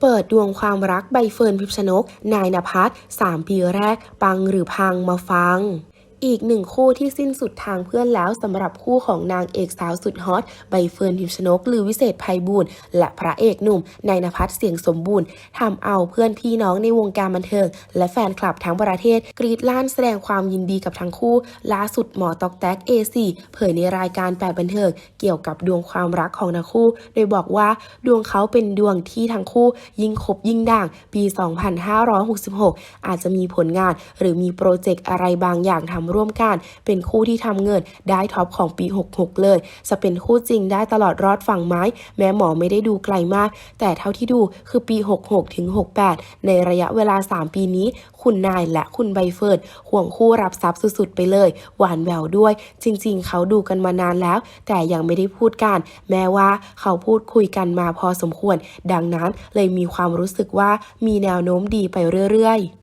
เปิดดวงความรักใบเฟิร์นพิมชนก นายนภัสสามปีแรก ปังหรือพังมาฟัง อีกหนึ่งคู่ที่สิ้นสุดทางเพื่อนแล้วสำหรับคู่ของนางเอกสาวสุดฮอตใบเฟิร์นพิมชนกหรือวิเศษภัยบูลย์และพระเอกหนุ่มนายนภัสเสียงสมบูรณ์ทำเอาเพื่อนพี่น้องในวงการบันเทิง และแฟนคลับทั้งประเทศ กรีดล้านแสดงความยินดีกับทั้งคู่ ล่าสุดหมอตอกแตก A4 เผยในรายการแปดบันเทิงเกี่ยวกับดวงความรักของทั้งคู่ โดยบอกว่าดวงเขาเป็นดวงที่ทั้งคู่ยิ่งคบยิ่งด่างปี 2566 อาจจะมีผลงาน หรือมีโปรเจกต์อะไรบางอย่างทำร่วมกัน เป็นคู่ที่ทำเงินได้ท็อปของปี 66 เลย จะเป็นคู่จริงได้ตลอดรอดฝั่งไม้ แม้หมอไม่ได้ดูไกลมาก แต่เท่าที่ดูคือปี 66 ถึง 68 ในระยะเวลา 3 ปีนี้ คุณนายและคุณใบเฟิร์นห่วงคู่รับทรัพย์สุดๆ ไปเลย หวานแววด้วย จริง ๆ เขาดูกันมานานแล้ว แต่ยังไม่ได้พูดกัน แม้ว่าเขาพูดคุยกันมาพอสมควร ดังนั้นเลยมีความรู้สึกว่ามีแนวโน้มดีไปเรื่อยๆ